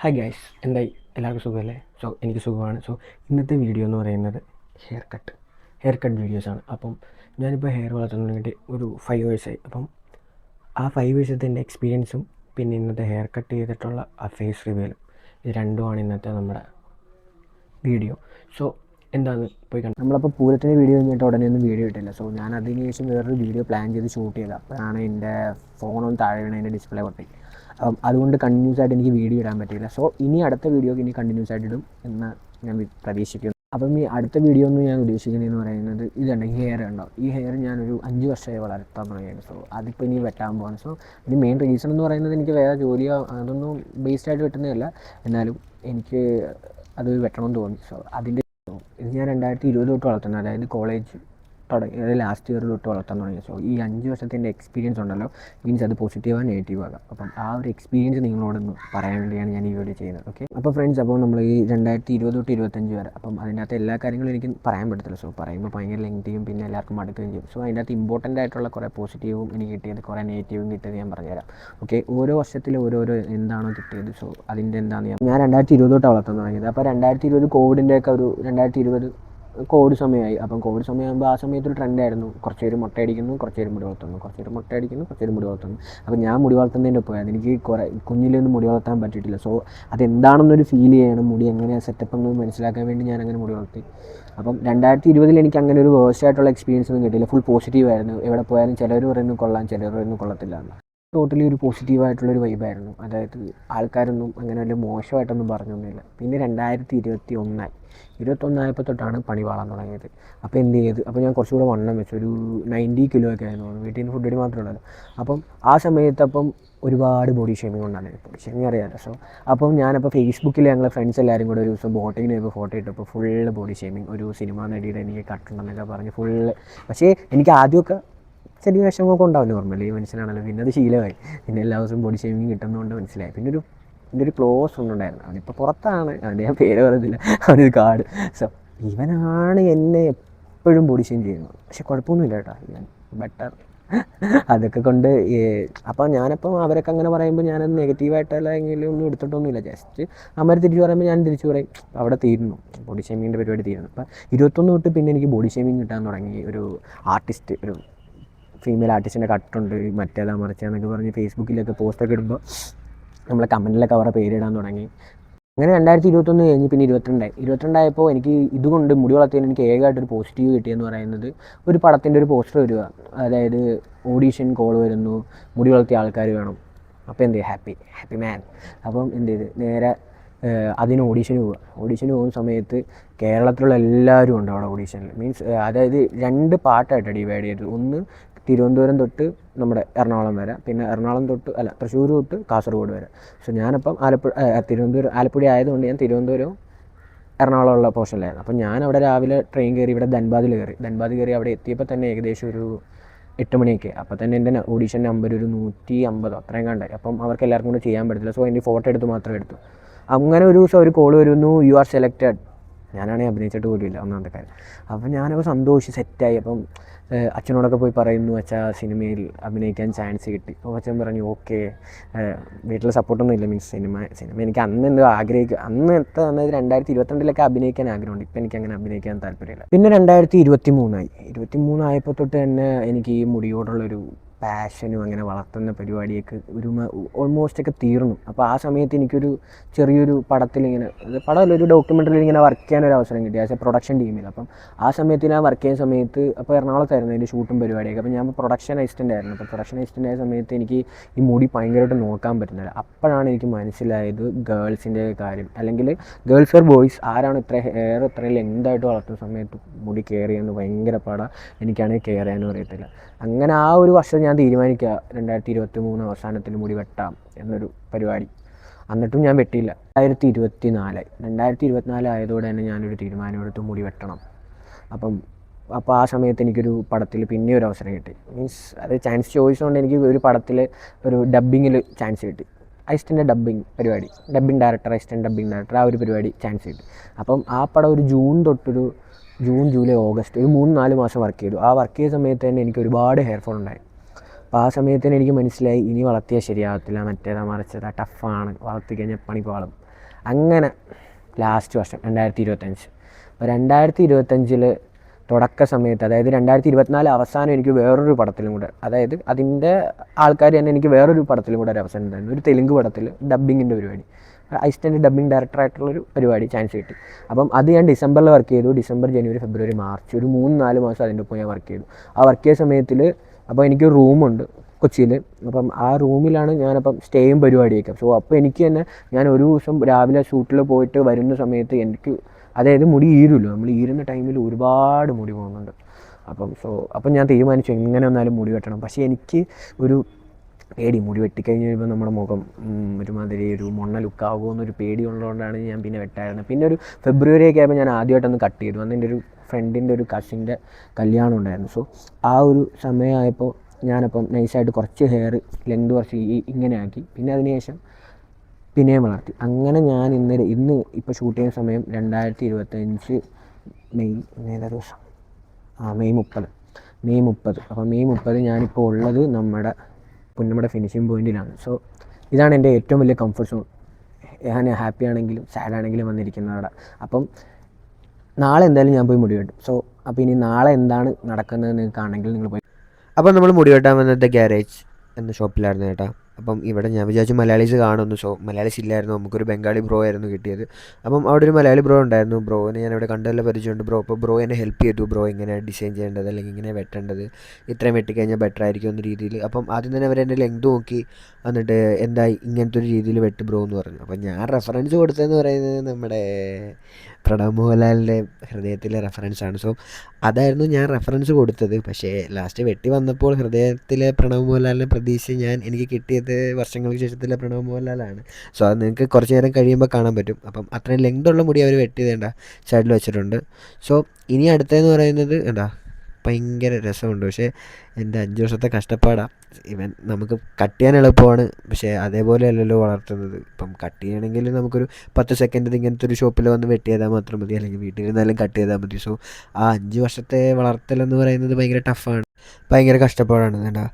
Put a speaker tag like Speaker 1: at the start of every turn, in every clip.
Speaker 1: Hi guys എന്തായി? എല്ലാവർക്കും സുഖമല്ലേ? സോ എനിക്ക് സുഖമാണ്. സോ ഇന്നത്തെ വീഡിയോ എന്ന് പറയുന്നത് ഹെയർ കട്ട് ഹെയർ കട്ട് വീഡിയോസാണ് അപ്പം ഞാനിപ്പോൾ ഹെയർ വളർത്തുന്നതിന് വേണ്ടി ഒരു ഫൈവ് ഇയേഴ്സായി അപ്പം ആ ഫൈവ് ഇയേഴ്സത്തെ എന്റെ എക്സ്പീരിയൻസും പിന്നെ ഇന്നത്തെ ഹെയർ കട്ട് ചെയ്തിട്ടുള്ള ആ ഫേസ് റിവ്യൂലും ഇത് രണ്ടുമാണ് ഇന്നത്തെ നമ്മുടെ വീഡിയോ സോ എന്താണ് പോയി കണ്ടത് നമ്മളപ്പോൾ പൂരത്തിന്റെ വീഡിയോ കഴിഞ്ഞിട്ട് ഉടനെ ഒന്നും വീഡിയോ ഇട്ടില്ല. സോ ഞാൻ അതിന് ശേഷം വേറൊരു വീഡിയോ പ്ലാൻ ചെയ്ത് ഷൂട്ട് ചെയ്തത് അപ്പോഴാണ് എന്റെ ഫോണൊന്നും താഴെ വീണ് അതിന്റെ ഡിസ്പ്ലേ പൊട്ടി. അതുകൊണ്ട് കണ്ടിന്യൂസ് ആയിട്ട് എനിക്ക് വീഡിയോ ഇടാൻ പറ്റിയില്ല. സോ ഇനി അടുത്ത വീഡിയോ ഇനി കണ്ടിന്യൂസ് ആയിട്ട് ഇടും എന്ന് ഞാൻ പ്രതീക്ഷിക്കുന്നു. അപ്പം ഈ അടുത്ത വീഡിയോ ഒന്നും ഞാൻ ഉദ്ദേശിക്കുന്നതെന്ന് പറയുന്നത് ഇതുണ്ട് ഹെയർ ഉണ്ടോ? ഈ ഹെയർ ഞാനൊരു അഞ്ച് വർഷമായി വളർത്താൻ തുടങ്ങിയാണ്. സോ അതിപ്പോൾ ഇനി വെട്ടാൻ പോകുന്നത് സോ ഇതിന് മെയിൻ റീസൺ എന്ന് പറയുന്നത് എനിക്ക് വേറെ ജോലിയോ അതൊന്നും ബേസ്ഡ് ആയിട്ട് വെട്ടുന്നതല്ല. എന്നാലും എനിക്ക് അത് വെട്ടണമെന്ന് തോന്നി. സോ അതിന്റെ ഇത് ഞാൻ രണ്ടായിരത്തി ഇരുപത് തൊട്ട് വളർത്തുന്നത്. അതായത് കോളേജ് തുടങ്ങി ലാസ്റ്റ് ഇയർ തൊട്ട് വളർത്താൻ തുടങ്ങി. സോ ഈ അഞ്ച് വർഷത്തെ എന്റെ എക്സ്പീരിയൻസ് ഉണ്ടല്ലോ. മീൻസ് അത് പോസിറ്റീവാ നെഗറ്റീവ് ആകാം. അപ്പം ആ ഒരു എക്സ്പീരിയൻസ് നിങ്ങളോടൊന്ന് പറയാൻ വേണ്ടിയാണ് ഞാൻ ഈ വീഡിയോ ചെയ്യുന്നത്. ഓക്കെ അപ്പോൾ ഫ്രണ്ട്സ് അപ്പോൾ നമ്മൾ ഈ രണ്ടായിരത്തി ഇരുപത് തൊട്ട് ഇരുപത്തഞ്ച് വരെ അപ്പം അതിനകത്ത് എല്ലാ കാര്യങ്ങളും എനിക്ക് പറയാൻ പറ്റത്തില്ല. സോ പറയുമ്പോൾ ഭയങ്കര ലെങ്തിയും പിന്നെ എല്ലാവർക്കും മടുക്കുകയും ചെയ്യും. സോ അതിനകത്ത് ഇമ്പോർട്ടന്റ് ആയിട്ടുള്ള കുറേ പോസിറ്റീവും എനിക്ക് കിട്ടിയത് കുറേ നെഗറ്റീവും കിട്ടിയത് ഞാൻ പറഞ്ഞുതരാം. ഓക്കെ ഓരോ വർഷത്തിൽ ഓരോരോ എന്താണോ കിട്ടിയത്. സോ അതിന്റെ എന്താണെന്ന് ഞാൻ രണ്ടായിരത്തി ഇരുപത് വളർത്താൻ തുടങ്ങിയത്. അപ്പോൾ രണ്ടായിരത്തി ഇരുപത് കോവിഡിന്റെയൊക്കെ ഒരു രണ്ടായിരത്തി ഇരുപത് കോവിഡ് സമയമായി. അപ്പം കോവിഡ് സമയമാകുമ്പോൾ ആ സമയത്തൊരു ട്രെൻഡായിരുന്നു കുറച്ച് പേര് മുട്ടയടിക്കുന്നു കുറച്ച് പേര് മുടി വളർത്തുന്നു. കുറച്ച് പേര് മുട്ടയടിക്കുന്നു കുറച്ച് പേര് മുടി വളർത്തുന്നു. അപ്പം ഞാൻ മുടി വളർത്തുന്നതിന്റെ പോയത് എനിക്ക് കുറേ കുഞ്ഞിലൊന്നും മുടി വളർത്താൻ പറ്റിയിട്ടില്ല. സോ അതെന്താണെന്നൊരു ഫീൽ ചെയ്യണം. മുടി എങ്ങനെയാണ് സെറ്റപ്പ് എന്ന് മനസ്സിലാക്കാൻ വേണ്ടി ഞാൻ അങ്ങനെ മുടി വളർത്തി. അപ്പം രണ്ടായിരത്തി ഇരുപതിൽ എനിക്ക് അങ്ങനെ ഒരു വേഴ്സ് ആയിട്ടുള്ള എക്സ്പീരിയൻസ് ഒന്നും കിട്ടിയില്ല. ഫുൾ പോസിറ്റീവ് ആയിരുന്നു. എവിടെ പോയാലും ചിലർ പറയുന്നു കൊള്ളാം ചിലർ പറയുന്നു കൊള്ളത്തില്ല ടോട്ടലി ഒരു പോസിറ്റീവ് ആയിട്ടുള്ളൊരു വൈബായിരുന്നു അതായത് ആൾക്കാരൊന്നും അങ്ങനെ വലിയ മോശമായിട്ടൊന്നും പറഞ്ഞൊന്നുമില്ല പിന്നെ രണ്ടായിരത്തി ഇരുപത്തി ഒന്നായി ഇരുപത്തൊന്നായപ്പോൾ തൊട്ടാണ് പണി പാളാൻ തുടങ്ങിയത്. അപ്പോൾ എന്ത് ചെയ്ത്? അപ്പോൾ ഞാൻ കുറച്ചുകൂടെ വണ്ണം വെച്ചു. ഒരു നയന്റി കിലോ ഒക്കെ ആയിരുന്നു. വീട്ടിൽ നിന്ന് ഫുഡ് മാത്രമേ ഉള്ളൂ അപ്പം ആ സമയത്ത് അപ്പം ഒരുപാട് ബോഡി ഷേമിംഗ് ഉണ്ടായിരുന്നു. ബോഡി ഷേമിംഗ് അറിയാമല്ലോ സോ അപ്പം ഞാനപ്പോൾ ഫേസ്ബുക്കിൽ ഞങ്ങളെ ഫ്രണ്ട്സ് എല്ലാവരും കൂടെ ഒരു ദിവസം ബോട്ടിങ്ങിന് പോയപ്പോൾ ഫോട്ടോ ഇട്ടപ്പോൾ ഫുള്ള് ബോഡി ഷേമിംഗ് ഒരു സിനിമ നടിയുടെ എനിക്ക് കട്ടുണ്ടെന്നൊക്കെ പറഞ്ഞ് ഫുള്ള് പക്ഷേ എനിക്ക് ആദ്യമൊക്കെ ചെറിയ വിഷമമൊക്കെ ഉണ്ടാവും നോർമലി മനുഷ്യനാണല്ലോ. പിന്നെ അത് ശീലമായി. പിന്നെ എല്ലാ ദിവസവും ബോഡി ഷേവിങ് കിട്ടുന്നതുകൊണ്ട് മനസ്സിലായി. പിന്നെ ഒരു എന്റെ ഒരു ക്ലോസ് ഉണ്ടായിരുന്നു. അവനിപ്പോൾ പുറത്താണ്. അവന്റെ ഞാൻ പേര് പറയുന്നില്ല അവനൊരു കാട്. സോ ഇവനാണ് എന്നെ എപ്പോഴും ബോഡി ഷെയിം ചെയ്യുന്നത്. പക്ഷെ കുഴപ്പമൊന്നുമില്ല കേട്ടോ. ഇവൻ ബെറ്റർ അതൊക്കെ കൊണ്ട് അപ്പോൾ ഞാനപ്പം അവരൊക്കെ അങ്ങനെ പറയുമ്പോൾ ഞാനത് നെഗറ്റീവായിട്ടല്ല എങ്കിലും ഒന്നും എടുത്തിട്ടൊന്നുമില്ല. ജസ്റ്റ് അമ്മ തിരിച്ചു പറയുമ്പോൾ ഞാൻ തിരിച്ചു പറയും അവിടെ തീരുന്നു. ബോഡി ഷേമിങ്ങിന്റെ പരിപാടി തീരുന്നു. അപ്പം ഇരുപത്തൊന്ന് തൊട്ട് പിന്നെ എനിക്ക് ബോഡി ഷേമിങ് കിട്ടാൻ തുടങ്ങി. ഒരു ആർട്ടിസ്റ്റ് ഒരു ഫീമെയിൽ ആർട്ടിസ്റ്റിന്റെ കട്ടുണ്ട് മറ്റേതാ മറിച്ചാന്നൊക്കെ പറഞ്ഞ് ഫേസ്ബുക്കിലൊക്കെ പോസ്റ്റൊക്കെ ഇടുമ്പോൾ നമ്മളെ കമന്റിലൊക്കെ അവരുടെ പേരിടാൻ തുടങ്ങി. അങ്ങനെ രണ്ടായിരത്തി ഇരുപത്തൊന്ന് കഴിഞ്ഞ് പിന്നെ ഇരുപത്തിരണ്ടായി. ഇരുപത്തിരണ്ടായപ്പോൾ എനിക്ക് ഇതുകൊണ്ട് മുടി വളർത്തിയതിന് എനിക്ക് ഏകമായിട്ടൊരു പോസിറ്റീവ് കിട്ടിയെന്ന് പറയുന്നത് ഒരു പടത്തിന്റെ ഒരു പോസ്റ്റർ വരിക. അതായത് ഓഡീഷൻ കോൾ വരുന്നു മുടി വളർത്തിയ ആൾക്കാർ വേണം. അപ്പോൾ എന്ത് ഹാപ്പി ഹാപ്പി മാൻ അപ്പം എന്ത് ചെയ്ത്? നേരെ അതിന് ഓഡീഷന് പോവുക. ഓഡീഷന് പോകുന്ന സമയത്ത് കേരളത്തിലുള്ള എല്ലാവരും ഉണ്ട് അവിടെ ഓഡീഷനിൽ മീൻസ് അതായത് രണ്ട് പാർട്ടായിട്ട് ഡിവൈഡ് ചെയ്തത്. ഒന്ന് തിരുവനന്തപുരം തൊട്ട് നമ്മുടെ എറണാകുളം വരെ. പിന്നെ എറണാകുളം തൊട്ട് അല്ല തൃശ്ശൂർ തൊട്ട് കാസർഗോഡ് വരെ. പക്ഷെ ഞാനപ്പം ആലപ്പുഴ തിരുവനന്തപുരം ആലപ്പുഴ ആയതുകൊണ്ട് ഞാൻ തിരുവനന്തപുരവും എറണാകുളമുള്ള പോർഷനിലായിരുന്നു. അപ്പം ഞാൻ അവിടെ രാവിലെ ട്രെയിൻ കയറി ഇവിടെ ധൻബാദിൽ കയറി. ധൻബാദ് കയറി അവിടെ എത്തിയപ്പോൾ തന്നെ ഏകദേശം ഒരു എട്ട് മണിയൊക്കെ. അപ്പോൾ തന്നെ എന്റെ ഓഡീഷൻ നമ്പർ ഒരു നൂറ്റി അമ്പതോ അത്രയും കണ്ടായി. അപ്പം അവർക്ക് എല്ലാവർക്കും കൂടെ ചെയ്യാൻ പറ്റത്തില്ല. സോ എന്റെ ഫോട്ടോ എടുത്ത് മാത്രമേ എടുത്തു. അങ്ങനെ ഒരു ദിവസം ഒരു കോൾ വരുന്നു യു ആർ സെലക്റ്റഡ് ഞാനാണെങ്കിൽ അഭിനയിച്ചിട്ട് പോലും ഇല്ല ഒന്നാമത്തെ കാര്യം. അപ്പം ഞാനപ്പോൾ സന്തോഷിച്ച് സെറ്റായി അപ്പം അച്ഛനോടൊക്കെ പോയി പറയുന്നു അച്ഛാ സിനിമയിൽ അഭിനയിക്കാൻ ചാൻസ് കിട്ടി. അപ്പോൾ അച്ഛൻ പറഞ്ഞു ഓക്കെ. വീട്ടിൽ സപ്പോർട്ടൊന്നും ഇല്ല മീൻസ് സിനിമ സിനിമ എനിക്ക് അന്ന് എന്തോ ആഗ്രഹിക്കുക അന്ന് എത്ര അതായത് രണ്ടായിരത്തി ഇരുപത്തിരണ്ടിലൊക്കെ അഭിനയിക്കാൻ ആഗ്രഹമുണ്ട്. ഇപ്പം എനിക്ക് അങ്ങനെ അഭിനയിക്കാൻ താല്പര്യമില്ല. പിന്നെ രണ്ടായിരത്തി ഇരുപത്തി മൂന്നായി ഇരുപത്തി മൂന്നായപ്പോൾ തൊട്ട് തന്നെ എനിക്ക് ഈ മുടിയോടുള്ളൊരു പാഷനും അങ്ങനെ വളർത്തുന്ന പരിപാടിയൊക്കെ ഒരു ഓൾമോസ്റ്റ് ഒക്കെ തീർന്നു. അപ്പോൾ ആ സമയത്ത് എനിക്കൊരു ചെറിയൊരു പടത്തിൽ ഇങ്ങനെ പടമല്ല ഒരു ഡോക്യുമെന്ററിയിൽ ഇങ്ങനെ വർക്ക് ചെയ്യാൻ ഒരു അവസരം കിട്ടി. ആസ് എ പ്രൊഡക്ഷൻ ടീമിൽ അപ്പം ആ സമയത്ത് ഞാൻ വർക്ക് ചെയ്യുന്ന സമയത്ത് അപ്പോൾ എറണാകുളത്തായിരുന്നു അതിന്റെ ഷൂട്ടും പരിപാടിയൊക്കെ. അപ്പോൾ ഞാൻ പ്രൊഡക്ഷൻ അസിസ്റ്റന്റ് ആയിരുന്നു. അപ്പോൾ പ്രൊഡക്ഷൻ അസിസ്റ്റന്റ് ആയ സമയത്ത് എനിക്ക് ഈ മുടി ഭയങ്കരമായിട്ട് നോക്കാൻ പറ്റുന്നില്ല. അപ്പോഴാണ് എനിക്ക് മനസ്സിലായത് ഗേൾസിന്റെ കാര്യം. അല്ലെങ്കിൽ ഗേൾസ് ഓർ ബോയ്സ് ആരാണ് ഇത്ര ഹെയർ ഇത്രയും ലെങ്തായിട്ട് വളർത്തുന്ന സമയത്ത് മുടി കെയർ ചെയ്യുന്നത് ഭയങ്കര പാടാണ് എനിക്കാണെങ്കിൽ കെയർ ചെയ്യാനും അറിയത്തില്ല. അങ്ങനെ ആ ഒരു വർഷം ഞാൻ തീരുമാനിക്കുക. രണ്ടായിരത്തി ഇരുപത്തി മൂന്ന് അവസാനത്തിൽ മുടി വെട്ടാം എന്നൊരു പരിപാടി. എന്നിട്ടും ഞാൻ വെട്ടിയില്ല. രണ്ടായിരത്തി ഇരുപത്തി നാല് രണ്ടായിരത്തി ഇരുപത്തിനാല് ആയതോടെ തന്നെ ഞാനൊരു തീരുമാനമെടുത്ത് മുടി വെട്ടണം. അപ്പം അപ്പോൾ ആ സമയത്ത് എനിക്കൊരു പടത്തിൽ പിന്നെ ഒരു അവസരം കിട്ടി. മീൻസ് അത് ചാൻസ് ചോദിച്ചുകൊണ്ട് എനിക്ക് ഒരു പടത്തിൽ ഒരു ഡബ്ബിങ്ങിൽ ചാൻസ് കിട്ടി. അസിസ്റ്റന്റ് ഡബ്ബിങ് പരിപാടി. Dubbing director assistant dubbing director ആ ഒരു പരിപാടി ചാൻസ് കിട്ടി. അപ്പം ആ പടം ഒരു ജൂൺ തൊട്ടൊരു ജൂൺ ജൂലൈ ഓഗസ്റ്റ് ഒരു മൂന്ന് നാല് മാസം വർക്ക് ചെയ്തു. ആ വർക്ക് ചെയ്ത സമയത്ത് തന്നെ എനിക്ക് ഒരുപാട് ഹെയർ ഫോൾ ഉണ്ടായി. അപ്പോൾ ആ സമയത്ത് തന്നെ എനിക്ക് മനസ്സിലായി ഇനി വളർത്തിയാൽ ശരിയാകത്തില്ല മറ്റേതാ മറിച്ചതാ. ടഫാണ്. വളർത്തി കഴിഞ്ഞാൽ പണി പാളും അങ്ങനെ ലാസ്റ്റ് വർഷം രണ്ടായിരത്തി ഇരുപത്തഞ്ച് അപ്പോൾ രണ്ടായിരത്തി ഇരുപത്തഞ്ചിൽ തുടക്ക സമയത്ത് അതായത് രണ്ടായിരത്തി ഇരുപത്തിനാല് അവസാനം എനിക്ക് വേറൊരു പടത്തിലും കൂടെ അതായത് അതിന്റെ ആൾക്കാർ തന്നെ എനിക്ക് വേറൊരു പടത്തിലും കൂടെ ഒരു അവസരം ഉണ്ടായിരുന്നു ഒരു തെലുങ്ക് പടത്തിൽ ഡബ്ബിങ്ങിന്റെ പരിപാടി. അസിസ്റ്റന്റ് ഡബ്ബിംഗ് ഡയറക്ടറായിട്ടുള്ളൊരു പരിപാടി ചാൻസ് കിട്ടി. അപ്പം അത് ഞാൻ ഡിസംബറിൽ വർക്ക് ചെയ്തു. ഡിസംബർ ജനുവരി ഫെബ്രുവരി മാർച്ച്. ഒരു മൂന്ന് നാല് മാസം അതിന്റെ ഒപ്പം ഞാൻ വർക്ക് ചെയ്തു. ആ വർക്ക് ചെയ്ത സമയത്തിൽ അപ്പോൾ എനിക്ക് റൂമുണ്ട് കൊച്ചിയിൽ. അപ്പം ആ റൂമിലാണ് ഞാനപ്പം സ്റ്റേയും പരിപാടിയൊക്കെ. സോ അപ്പോൾ എനിക്ക് തന്നെ ഞാൻ ഒരു ദിവസം രാവിലെ ഷൂട്ടിൽ പോയിട്ട് വരുന്ന സമയത്ത് എനിക്ക് അതായത് മുടി ഈരുമല്ലോ നമ്മൾ ഈരുന്ന ടൈമിൽ ഒരുപാട് മുടി പോകുന്നുണ്ട്. അപ്പം സോ അപ്പം ഞാൻ തീരുമാനിച്ചു എങ്ങനെ വന്നാലും മുടി വെട്ടണം. പക്ഷേ എനിക്ക് ഒരു പേടി. മുടി വെട്ടിക്കഴിഞ്ഞ് കഴിയുമ്പോൾ നമ്മുടെ മുഖം ഒരുമാതിരി ഒരു മൊണ്ണ ലുക്കാകുമോ എന്നൊരു പേടി ഉള്ളതുകൊണ്ടാണ് ഞാൻ പിന്നെ വെട്ടായിരുന്നത് പിന്നെ ഒരു ഫെബ്രുവരി ഒക്കെ ആയപ്പോൾ ഞാൻ ആദ്യമായിട്ടൊന്ന് കട്ട് ചെയ്തു. അന്ന് എന്റെ ഒരു ഫ്രണ്ടിന്റെ ഒരു കസിന്റെ കല്യാണം ഉണ്ടായിരുന്നു. സോ ആ ഒരു സമയമായപ്പോൾ ഞാനപ്പം നൈസായിട്ട് കുറച്ച് ഹെയർ ലെങ്ത് കുറച്ച് ഇങ്ങനെ ആക്കി. പിന്നെ അതിനുശേഷം പിന്നെയും വളർത്തി. അങ്ങനെ ഞാൻ ഇന്ന് ഇന്ന് ഇപ്പോൾ ഷൂട്ട് ചെയ്യുന്ന സമയം രണ്ടായിരത്തി ഇരുപത്തഞ്ച് മെയ് ഏതാ ദിവസം? ആ മെയ് മുപ്പത്. മെയ് മുപ്പത്. അപ്പോൾ മെയ് മുപ്പത് ഞാനിപ്പോൾ ഉള്ളത് നമ്മുടെ പുന്നമ്മയുടെ ഫിനിഷിങ് പോയിന്റിലാണ് സോ ഇതാണ് എന്റെ ഏറ്റവും വലിയ കംഫർട്ട് സോൺ ഞാൻ ഹാപ്പി ആണെങ്കിലും സാഡ് ആണെങ്കിലും വന്നിരിക്കുന്നവരുടെ അപ്പം നാളെ എന്തായാലും ഞാൻ പോയി മുടി വെട്ടും. സോ അപ്പോൾ ഇനി നാളെ എന്താണ് നടക്കുന്നത് നിങ്ങൾക്ക് ആണെങ്കിൽ നിങ്ങൾ പോയി.
Speaker 2: അപ്പോൾ നമ്മൾ മുടി വെട്ടാൻ വന്നത് ഗ്യാരേജ് എന്ന ഷോപ്പിലായിരുന്നു ചേട്ടാ അപ്പം ഇവിടെ ഞാൻ വിചാരിച്ചു മലയാളീസ് കാണുന്നു സോ മലയാളീസ് ഇല്ലായിരുന്നു. നമുക്കൊരു ബംഗാളി ബ്രോ ആയിരുന്നു കിട്ടിയത്. അപ്പം അവിടെ ഒരു മലയാളി ബ്രോ ഉണ്ടായിരുന്നു. ബ്രോനെ ഞാൻ ഇവിടെ കണ്ടല്ല പരിചയമുണ്ട്. ബ്രോ അപ്പോൾ ബ്രോ എന്നെ ഹെൽപ്പ് ചെയ്തു. ബ്രോ ഇങ്ങനെ ഡിസൈൻ ചെയ്യേണ്ടത് അല്ലെങ്കിൽ ഇങ്ങനെ വെട്ടേണ്ടത്. ഇത്രയും വെട്ടിക്കഴിഞ്ഞാൽ ബെറ്റർ ആയിരിക്കും എന്ന രീതിയിൽ. അപ്പം ആദ്യം തന്നെ അവർ എന്റെ ലെങ്ത് നോക്കി. എന്നിട്ട് എന്തായി? ഇങ്ങനത്തെ ഒരു രീതിയിൽ വെട്ട് ബ്രോ എന്ന് പറഞ്ഞു. അപ്പം ഞാൻ റെഫറൻസ് കൊടുത്തതെന്ന് പറയുന്നത് നമ്മുടെ പ്രണവ് മോഹൻലാലിന്റെ ഹൃദയത്തിലെ റെഫറൻസ് ആണ്. സോ അതായിരുന്നു ഞാൻ റെഫറൻസ് കൊടുത്തത്. പക്ഷേ ലാസ്റ്റ് വെട്ടി വന്നപ്പോൾ ഹൃദയത്തിലെ പ്രണവ് മോഹൻലാലിനെ പ്രതീക്ഷിച്ച് ഞാൻ എനിക്ക് കിട്ടിയത് വർഷങ്ങൾക്ക് ശേഷത്തിലെ പ്രണവ് മോഹൻലാലാണ് സോ അത് നിങ്ങൾക്ക് കുറച്ച് നേരം കഴിയുമ്പോൾ കാണാൻ പറ്റും. അപ്പം അത്രയും ലെങ്ത് ഉള്ള മുടി അവർ വെട്ടിയതേണ്ട സൈഡിൽ വെച്ചിട്ടുണ്ട്. സോ ഇനി അടുത്തതെന്ന് പറയുന്നത് എന്താ ഭയങ്കര രസമുണ്ട്. പക്ഷേ എന്റെ അഞ്ച് വർഷത്തെ കഷ്ടപ്പാടാണ് ഇവൻ നമുക്ക് കട്ട് ചെയ്യാൻ എളുപ്പമാണ്. പക്ഷേ അതേപോലെ അല്ലല്ലോ വളർത്തുന്നത്. ഇപ്പം കട്ട് ചെയ്യണമെങ്കിൽ നമുക്കൊരു പത്ത് സെക്കൻഡ് ഇങ്ങനത്തെ ഒരു ഷോപ്പിൽ വന്ന് വെട്ടി ചെയ്താൽ മാത്രം മതി. അല്ലെങ്കിൽ വീട്ടിൽ ഇരുന്നാലും കട്ട് ചെയ്താൽ മതി. സോ ആ അഞ്ച് വർഷത്തെ വളർത്തലെന്ന് പറയുന്നത് ഭയങ്കര ടഫാണ് ഭയങ്കര കഷ്ടപ്പാടാണ്.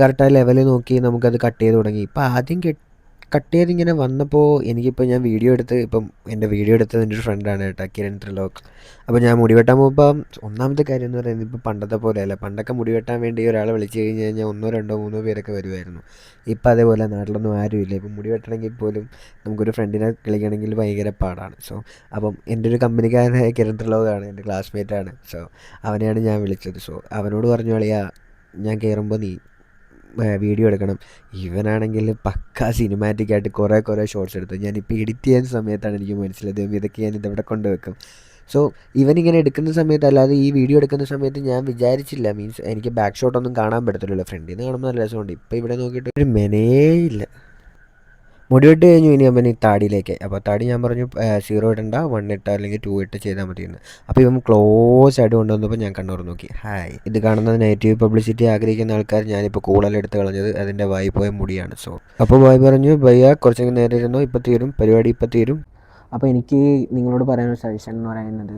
Speaker 2: കറക്റ്റ് ആ ലെവൽ നോക്കി നമുക്കത് കട്ട് ചെയ്ത് തുടങ്ങി. ഇപ്പം ആദ്യം കട്ട് ചെയ്ത് ഇങ്ങനെ വന്നപ്പോൾ എനിക്കിപ്പോൾ ഞാൻ വീഡിയോ എടുത്ത് ഇപ്പം എന്റെ വീഡിയോ എടുത്തത് എന്റെ ഒരു ഫ്രണ്ടാണ് കേട്ടോ കിരൺ ത്രിലോക്. അപ്പോൾ ഞാൻ മുടി വെട്ടാൻ പോകുമ്പോൾ ഒന്നാമത്തെ കാര്യം എന്ന് പറയുന്നത് ഇപ്പോൾ പണ്ടത്തെ പോലെയല്ല പണ്ടൊക്കെ മുടി വെട്ടാൻ വേണ്ടി ഒരാളെ വിളിച്ച് കഴിഞ്ഞ് കഴിഞ്ഞാൽ ഒന്നോ രണ്ടോ മൂന്നോ പേരൊക്കെ വരുമായിരുന്നു ഇപ്പോൾ അതേപോലെ നാട്ടിലൊന്നും ആരുമില്ല ഇപ്പം മുടി വെട്ടണമെങ്കിൽ പോലും നമുക്കൊരു ഫ്രണ്ടിനെ കളിക്കണമെങ്കിൽ ഭയങ്കര പാടാണ്. സോ അപ്പം എന്റെ ഒരു കമ്പനിക്കാരനായ കിരൺ ത്രിലോകാണ് എന്റെ ക്ലാസ്മേറ്റാണ് സോ അവനെയാണ് ഞാൻ വിളിച്ചത്. സോ അവനോട് പറഞ്ഞു കളിയാ ഞാൻ കയറുമ്പോൾ നീ വീഡിയോ എടുക്കണം. ഇവനാണെങ്കിൽ പക്ക സിനിമാറ്റിക് ആയിട്ട് കുറേ കുറേ ഷോർട്സ് എടുത്തു. ഞാനിപ്പോൾ എഡിറ്റ് ചെയ്യുന്ന സമയത്താണ് എനിക്ക് മനസ്സിലായത്. ഇതൊക്കെ ഞാൻ ഇതെവിടെ കൊണ്ടുവെക്കും സോ ഇവനിങ്ങനെ എടുക്കുന്ന സമയത്ത് അല്ലാതെ ഈ വീഡിയോ എടുക്കുന്ന സമയത്ത് ഞാൻ വിചാരിച്ചില്ല. മീൻസ് എനിക്ക് ബാക്ക് ഷോട്ടൊന്നും കാണാൻ പറ്റത്തില്ലല്ലോ. ഫ്രണ്ടിൽ നിന്ന് കാണുമ്പോൾ നല്ല രസമുണ്ട്. ഇപ്പോൾ ഇവിടെ നോക്കിയിട്ട് ഒരു മെനേയില്ല മുടി വെട്ട് കഴിഞ്ഞു. ഇനി അവൻ ഈ താടിയിലേക്ക്. അപ്പോൾ താടി ഞാൻ പറഞ്ഞു സീറോ ഇടണ്ട. വൺ ഇട്ട അല്ലെങ്കിൽ ടു ഇട്ട് ചെയ്താൽ മതി എന്ന് അപ്പോൾ ഇവൻ ക്ലോസ് ആയിട്ട് കൊണ്ടുവന്നപ്പോൾ ഞാൻ കണ്ണൂർ നോക്കി. ഹായ് ഇത് കാണുന്നത് നെഗറ്റീവ് പബ്ലിസിറ്റി ആഗ്രഹിക്കുന്ന ആൾക്കാർ ഞാനിപ്പോൾ കൂടുതൽ എടുത്ത് കളഞ്ഞത് അതിന്റെ വായി പോയ മുടിയാണ്. സോ അപ്പോൾ വായി പറഞ്ഞു ഭയ്യ കുറച്ചൊക്കെ നേരെ ഇരുന്നു ഇപ്പോൾ തീരും. പരിപാടി ഇപ്പോൾ തീരും.
Speaker 1: അപ്പോൾ എനിക്ക് നിങ്ങളോട് പറയാനൊരു സജഷൻ എന്ന് പറയുന്നത്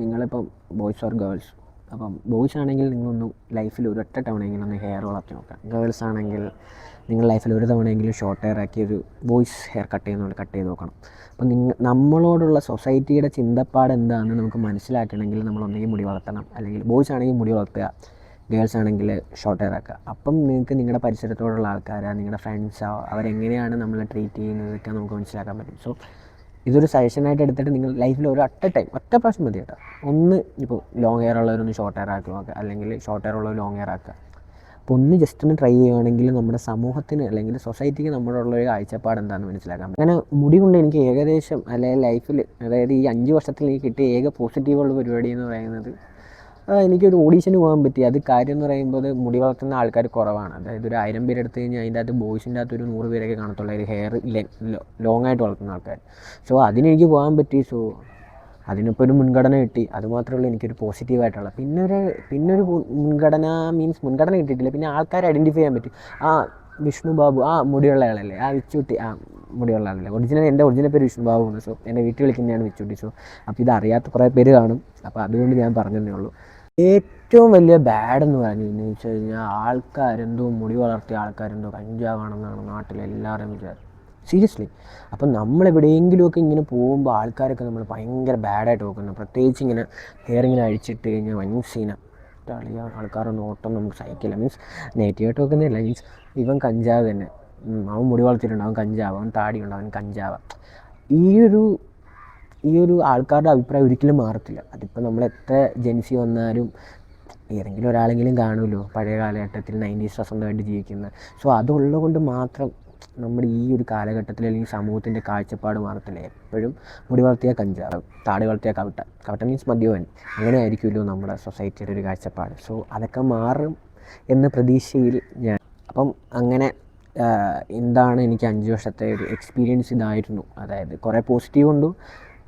Speaker 1: നിങ്ങളിപ്പം ബോയ്സ് ഓർ ഗേൾസ് അപ്പം ബോയ്സ് ആണെങ്കിൽ നിങ്ങളൊന്ന് ലൈഫിൽ ഒരൊറ്റ തവണയെങ്കിലും ഒന്ന് ഹെയർ വളർത്തി നോക്കാം ഗേൾസ് ആണെങ്കിൽ നിങ്ങൾ ലൈഫിൽ ഒരു തവണയെങ്കിലും ഷോർട്ട് ഹെയർ ആക്കി ഒരു ബോയ്സ് ഹെയർ കട്ട് ചെയ്യുന്ന പോലെ കട്ട് ചെയ്ത് നോക്കണം. അപ്പം നിങ്ങൾ നമ്മളോടുള്ള സൊസൈറ്റിയുടെ ചിന്തപ്പാട് എന്താണെന്ന് നമുക്ക് മനസ്സിലാക്കണമെങ്കിൽ നമ്മൾ ഒന്നെങ്കിൽ മുടി വളർത്തണം. അല്ലെങ്കിൽ ബോയ്സ് ആണെങ്കിൽ മുടി വളർത്തുക ഗേൾസ് ആണെങ്കിൽ ഷോർട്ട് ഹെയർ ആക്കുക. അപ്പം നിങ്ങൾക്ക് നിങ്ങളുടെ പരിസരത്തോടുള്ള ആൾക്കാരാണ് നിങ്ങളുടെ ഫ്രണ്ട്സോ അവരെങ്ങനെയാണ് നമ്മളെ ട്രീറ്റ് ചെയ്യുന്നതൊക്കെ നമുക്ക് മനസ്സിലാക്കാൻ പറ്റും. സോ ഇതൊരു സജഷനായിട്ട് എടുത്തിട്ട് നിങ്ങൾ ലൈഫിൽ ഒരു അറ്റ ടൈം ഒറ്റ പ്രാവശ്യം മതി കേട്ടോ. ഒന്ന് ഇപ്പോൾ ലോങ് ഹെയർ ഉള്ളവരൊന്ന് ഷോർട്ട് ഹെയർ ആക്കി നോക്കുക. അല്ലെങ്കിൽ ഷോർട്ട് ഹെയർ ഉള്ളവർ ലോങ് ഹെയർ ആക്കുക. അപ്പോൾ ഒന്ന് ജസ്റ്റ് ഒന്ന് ട്രൈ ചെയ്യുകയാണെങ്കിൽ നമ്മുടെ സമൂഹത്തിന് അല്ലെങ്കിൽ സൊസൈറ്റിക്ക് നമ്മളുള്ള ഒരു കാഴ്ചപ്പാട് എന്താണെന്ന് മനസ്സിലാക്കാം. അങ്ങനെ മുടി കൊണ്ട് എനിക്ക് ഏകദേശം അല്ലെങ്കിൽ ലൈഫിൽ അതായത് ഈ അഞ്ച് വർഷത്തിൽ എനിക്ക് കിട്ടിയ ഏക പോസിറ്റീവുള്ള പരിപാടി എന്ന് പറയുന്നത് എനിക്കൊരു ഓഡീഷന് പോകാൻ പറ്റി. അത് കാര്യം എന്ന് പറയുമ്പോൾ മുടി വളർത്തുന്ന ആൾക്കാർ കുറവാണ്. അതായത് ഒരു ആയിരം പേര് എടുത്തു കഴിഞ്ഞാൽ അതിന്റെ അകത്ത് ബോയ്സിന്റെ അകത്ത് ഒരു നൂറ് പേരൊക്കെ കാണത്തുള്ളൂ. ഒരു ഹെയർ ലോങ് ആയിട്ട് വളർത്തുന്ന ആൾക്കാർ. സോ അതിനെനിക്ക് പോകാൻ പറ്റി. സോ അതിനിപ്പോൾ ഒരു മുൻഗണന കിട്ടി. അതുമാത്രമേ ഉള്ളൂ എനിക്കൊരു പോസിറ്റീവായിട്ടുള്ള പിന്നെ ഒരു പിന്നെ ഒരു മുൻഗണന മീൻസ് മുൻഗണന കിട്ടിയിട്ടില്ല. പിന്നെ ആൾക്കാരെ ഐഡന്റിഫൈ ചെയ്യാൻ പറ്റും. ആ വിഷ്ണു ബാബു ആ മുടിയുള്ള ആളല്ലേ? ആ വിച്ചുട്ടി ആ മുടിയുള്ള ആളല്ലേ? ഒറിജിനൽ എന്റെ ഒറിജിനൽ പേര് വിഷ്ണു ബാബു ആണ്. സോ എന്റെ വീട്ടിൽ വിളിക്കുന്നതാണ് വിച്ചുട്ടി. സോ അപ്പോൾ ഇത് അറിയാത്ത കുറേ പേര് കാണും. അപ്പോൾ അതുകൊണ്ട് ഞാൻ പറഞ്ഞതേ ഉള്ളൂ. ഏറ്റവും വലിയ ബാഡ് എന്ന് പറഞ്ഞു എന്ന് വെച്ച് കഴിഞ്ഞാൽ ആൾക്കാരെന്തോ മുടി വളർത്തിയ ആൾക്കാരെന്തോ കഞ്ചാവാണെന്നാണ് നാട്ടിലെല്ലാവരും വിചാരം സീരിയസ്ലി അപ്പം നമ്മൾ എവിടെയെങ്കിലുമൊക്കെ ഇങ്ങനെ പോകുമ്പോൾ ആൾക്കാരൊക്കെ നമ്മൾ ഭയങ്കര ബാഡായിട്ട് നോക്കുന്നത് പ്രത്യേകിച്ച് ഇങ്ങനെ ഹെയർ ഇങ്ങനെ അഴിച്ചിട്ട് കഴിഞ്ഞാൽ വൻ സീന കളിയ ആൾക്കാരൊന്നും ഓട്ടം നമുക്ക് സഹിക്കില്ല. മീൻസ് നെഗറ്റീവായിട്ട് നോക്കുന്നില്ല. മീൻസ് ഇവൻ കഞ്ചാവ് തന്നെ. അവൻ മുടി വളർത്തിയിട്ടുണ്ട്. അവൻ കഞ്ചാവ്. അവൻ താടിയുണ്ട്. അവൻ കഞ്ചാവ്. ഈ ഒരു ഈ ഒരു ആൾക്കാരുടെ അഭിപ്രായം ഒരിക്കലും മാറത്തില്ല. അതിപ്പോൾ നമ്മൾ എത്ര ജെൻസി വന്നാലും ഏതെങ്കിലും ഒരാളെങ്കിലും കാണുമല്ലോ. പഴയ കാലഘട്ടത്തിൽ നയന്റീസ് സ്വന്തമായിട്ട് ജീവിക്കുന്ന. സോ അതുള്ളതുകൊണ്ട് മാത്രം നമ്മുടെ ഈ ഒരു കാലഘട്ടത്തിൽ അല്ലെങ്കിൽ സമൂഹത്തിന്റെ കാഴ്ചപ്പാട് മാറത്തില്ല. എപ്പോഴും മുടി വളർത്തിയ കഞ്ചാവ് താടി വളർത്തിയ കവിട്ട. കവിട്ട മീൻസ് മദ്യപൻ. അങ്ങനെ ആയിരിക്കുമല്ലോ നമ്മുടെ സൊസൈറ്റിയുടെ ഒരു കാഴ്ചപ്പാട്. സോ അതൊക്കെ മാറും എന്ന പ്രതീക്ഷയിൽ ഞാൻ അപ്പം അങ്ങനെ എന്താണ് എനിക്ക് അഞ്ച് വർഷത്തെ ഒരു എക്സ്പീരിയൻസ് ഇതായിരുന്നു. അതായത് കുറേ പോസിറ്റീവ് ഉണ്ട്.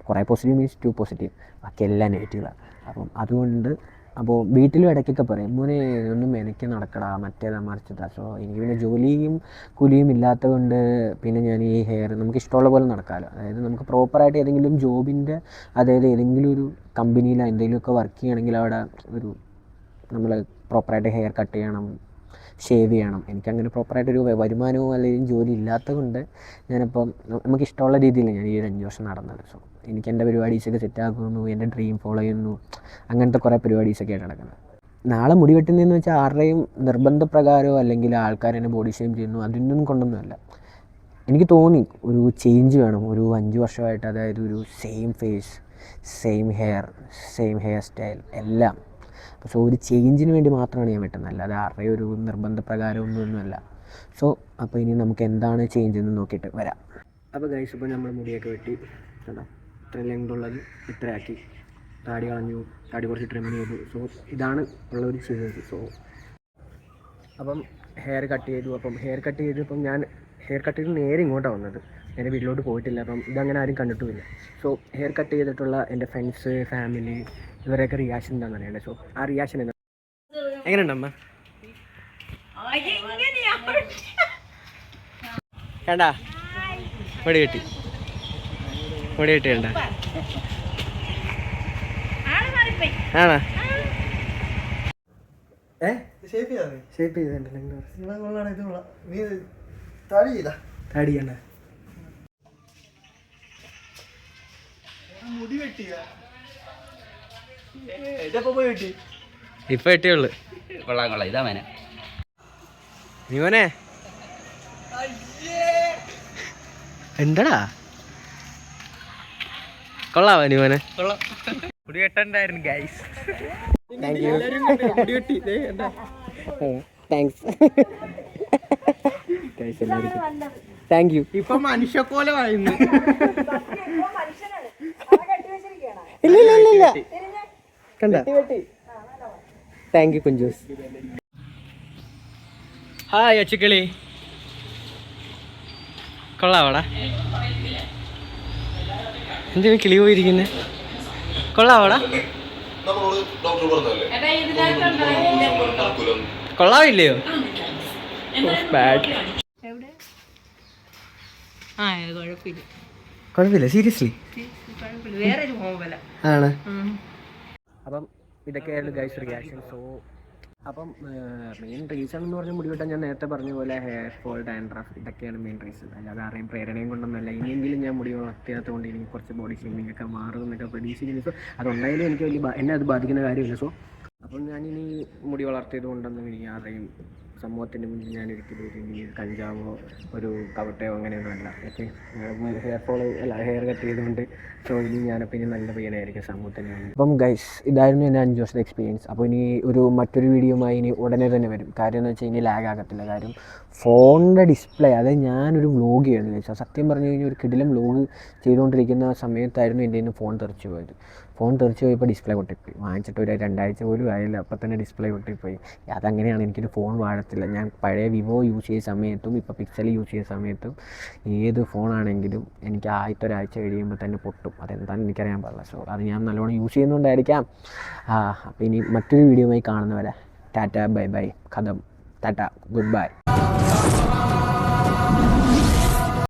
Speaker 1: കുറേ പോസിറ്റീവ് മീൻസ് ടു പോസിറ്റീവ് ബാക്കി എല്ലാം നെഗറ്റീവാണ് അപ്പം അതുകൊണ്ട് അപ്പോൾ വീട്ടിലും ഇടയ്ക്കൊക്കെ പറയും മോനെ ഒന്നും എനിക്ക് നടക്കടാ മറ്റേതാ മറിച്ചതാ സോ എനിക്ക് പിന്നെ ജോലിയും കൂലിയും ഇല്ലാത്തത് കൊണ്ട് പിന്നെ ഞാൻ ഈ ഹെയർ നമുക്ക് ഇഷ്ടമുള്ള പോലെ നടക്കാമല്ലോ. അതായത് നമുക്ക് പ്രോപ്പറായിട്ട് ഏതെങ്കിലും ജോബിന്റെ അതായത് ഏതെങ്കിലും ഒരു കമ്പനിയിലോ എന്തെങ്കിലുമൊക്കെ വർക്ക് ചെയ്യണമെങ്കിൽ അവിടെ ഒരു നമ്മൾ പ്രോപ്പറായിട്ട് ഹെയർ കട്ട് ചെയ്യണം ഷേവ് ചെയ്യണം. എനിക്കങ്ങനെ പ്രോപ്പറായിട്ടൊരു വരുമാനവും അല്ലെങ്കിൽ ജോലി ഇല്ലാത്തത് കൊണ്ട് ഞാനിപ്പം നമുക്ക് ഇഷ്ടമുള്ള രീതിയിൽ ഞാൻ ഈ ഒരു അഞ്ച് വർഷം നടന്നത്. സോ എനിക്ക് എന്റെ പരിപാടീസൊക്കെ സെറ്റാക്കുന്നു എന്റെ ഡ്രീം ഫോളോ ചെയ്യുന്നു അങ്ങനത്തെ കുറേ പരിപാടീസൊക്കെ ആയിട്ട് നടക്കുന്നത്. നാളെ മുടി വെട്ടുന്നതെന്ന് വെച്ചാൽ ആരുടെയും നിർബന്ധപ്രകാരമോ അല്ലെങ്കിൽ ആൾക്കാരെന്നെ ബോഡി ഷെയിം ചെയ്യുന്നു അതിനൊന്നും കൊണ്ടൊന്നുമല്ല. എനിക്ക് തോന്നി ഒരു ചേഞ്ച് വേണം ഒരു അഞ്ച് വർഷമായിട്ട് അതായത് ഒരു same face same hair same hair style എല്ലാം സോ ഒരു ചേഞ്ചിന് വേണ്ടി മാത്രമാണ് ഞാൻ വെട്ടുന്നത്. അല്ലാതെ ആരുടെയും ഒരു നിർബന്ധപ്രകാരം ഒന്നുമൊന്നുമല്ല സോ അപ്പോൾ ഇനി നമുക്ക് എന്താണ് ചേഞ്ച് എന്ന് നോക്കിയിട്ട് വരാം. അപ്പോൾ ഗൈസ് ഇപ്പോൾ നമ്മൾ മുടിയൊക്കെ വെട്ടി. കേട്ടോ ഇത്ര ലെങ്ത് ഉള്ളത് ഇത്രയാക്കി താടി കളഞ്ഞു. താടി കുറച്ച് ട്രിം ചെയ്തു. സോ ഇതാണ് ഉള്ള ഒരു ചേഞ്ച് സോ അപ്പം ഹെയർ കട്ട് ചെയ്തു. അപ്പം ഹെയർ കട്ട് ചെയ്തപ്പം ഞാൻ ഹെയർ കട്ട് ചെയ്ത് നേരെ ഇങ്ങോട്ടാണ് വന്നത്. നേരെ വീട്ടിലോട്ട് പോയിട്ടില്ല. അപ്പം ഇതങ്ങനെ ആരും കണ്ടിട്ടുമില്ല. സോ ഹെയർ കട്ട് ചെയ്തിട്ടുള്ള എന്റെ ഫ്രണ്ട്സ് ഫാമിലി ഇവരെയൊക്കെ റിയാക്ഷൻ എന്താണെന്ന് അറിയണ്ടേ സോ ആ റിയാക്ഷൻ എന്താ? എങ്ങനെയുണ്ട് അമ്മ? കണ്ടാ മുടി കെട്ടി. മുടി കെട്ടി കണ്ട ആണോ? ഏ?
Speaker 3: ഷേപ്പ് ചെയ്താൽ
Speaker 1: ഷേപ്പ് ചെയ്തിട്ടുണ്ടല്ലോ
Speaker 3: നീ താടി ചെയ്താ
Speaker 1: താടി കണ്ട
Speaker 3: മുടി വെട്ടി?
Speaker 1: ഇപ്പൊ വെട്ടിയുള്ളു
Speaker 4: കൊള്ളാം കൊള്ളാം. ഇതാ മേനെ.
Speaker 1: നീവനെ എന്താടാ? കൊള്ളാവാ നീവനെ
Speaker 4: കൊള്ളാം.
Speaker 1: മുടി വെട്ടണ്ടായിരുന്നു ഗൈസ് താങ്ക് യു മുടി വെട്ടി. താങ്ക്സ് ഗൈസ് എല്ലാവർക്കും താങ്ക് യു
Speaker 3: ഇപ്പൊ മനുഷ്യക്കോലമായിരുന്നു
Speaker 1: ഇല്ല ഇല്ല ഇല്ല ഇല്ല. കണ്ട? താങ്ക് യു കുഞ്ചൂസ്. ഹായ് അച്ചുക്കിളി. കൊള്ളാവടാ. എന്തിനു കിളി പോയിരിക്കുന്നേ? കൊള്ളാവടാ. കൊള്ളാവില്ലയോ? ബാഡ്
Speaker 5: കുഴപ്പമില്ല.
Speaker 1: സീരിയസ്ലി
Speaker 5: വേറെ ഒരു മോബല
Speaker 1: ആണ്. അപ്പം ഇതൊക്കെയായിരുന്നു ഗൈസ് റിയാക്ഷൻ സോ അപ്പം മെയിൻ റീസൺ എന്ന് പറഞ്ഞ മുടി വെട്ടാൻ ഞാൻ നേരത്തെ പറഞ്ഞ പോലെ ഹെയർ ഫോൾ ഡാൻഡ്രഫ് ഇതൊക്കെയാണ് മെയിൻ റീസൺ അല്ലാതെ ആരെയും പ്രേരണയും കൊണ്ടൊന്നുമല്ല. ഇനിയെങ്കിലും ഞാൻ മുടി വളർത്തിയാത്തതുകൊണ്ട് എനിക്ക് കുറച്ച് ബോഡി ഷേമിംഗ് ഒക്കെ മാറും എന്നൊക്കെ പ്രതീക്ഷിക്കുന്നു. സോ അതുണ്ടായാലും എനിക്ക് വലിയ എന്നെ അത് ബാധിക്കുന്ന കാര്യമില്ല. സോ അപ്പം ഞാനിനി മുടി വളർത്തിയത് കൊണ്ടൊന്നും ഇനി ആരെയും സമൂഹത്തിന്റെ മുന്നിൽ ഞാൻ ഒരിക്കലും ഒരു കഞ്ചാവോ ഒരു കവട്ടയോ അങ്ങനെയൊന്നും അല്ല. ഓക്കെ ഹെയർ ഫോൾ അല്ല ഹെയർ കട്ട് ചെയ്തുകൊണ്ട് സോ ഇനി ഞാനപ്പോൾ ഇനി നല്ല പയ്യനായിരിക്കും സമൂഹത്തിന് അപ്പം ഗൈസ് ഇതായിരുന്നു എന്റെ അഞ്ച് വർഷത്തെ എക്സ്പീരിയൻസ് അപ്പോൾ ഇനി ഒരു മറ്റൊരു വീഡിയോയുമായി ഇനി ഉടനെ തന്നെ വരും. കാര്യം എന്ന് വെച്ചാൽ ഇനി ലാഗ് ആകത്തില്ല. കാര്യം ഫോണിന്റെ ഡിസ്പ്ലേ അതായത് ഞാനൊരു വ്ലോഗ് ചെയ്യുന്നു ചോദിച്ചാൽ സത്യം പറഞ്ഞു കഴിഞ്ഞാൽ ഒരു കിടിലം വ്ലോഗ് ചെയ്തുകൊണ്ടിരിക്കുന്ന സമയത്തായിരുന്നു എന്റെ ഇന്ന് ഫോൺ തെറിച്ചു പോയത്. ഫോൺ തെറിച്ച് പോയപ്പോൾ ഡിസ്പ്ലേ പൊട്ടിപ്പോയി. വാങ്ങിച്ചിട്ട് ഒരു രണ്ടാഴ്ച പോലും ആയില്ല. അപ്പം തന്നെ ഡിസ്പ്ലേ പൊട്ടിപ്പോയി. അതങ്ങനെയാണ് എനിക്കൊരു ഫോൺ വാഴത്തില്ല ഞാൻ പഴയ വിവോ യൂസ് ചെയ്ത സമയത്തും ഇപ്പോൾ പിക്സൽ യൂസ് ചെയ്ത സമയത്തും ഏത് ഫോണാണെങ്കിലും എനിക്ക് ആദ്യത്തെ ഒരാഴ്ച കഴിയുമ്പോൾ തന്നെ പൊട്ടും. അതെന്താണെന്ന് എനിക്കറിയാൻ പാടില്ല. സോ അത് ഞാൻ നല്ലോണം യൂസ് ചെയ്യുന്നുണ്ടായിരിക്കാം. അപ്പോൾ ഇനി മറ്റൊരു വീഡിയോ വീഡിയോയുമായി കാണുന്നവരെ. ടാറ്റ ബൈ ബൈ. കഥം. ടാറ്റ ഗുഡ് ബൈ.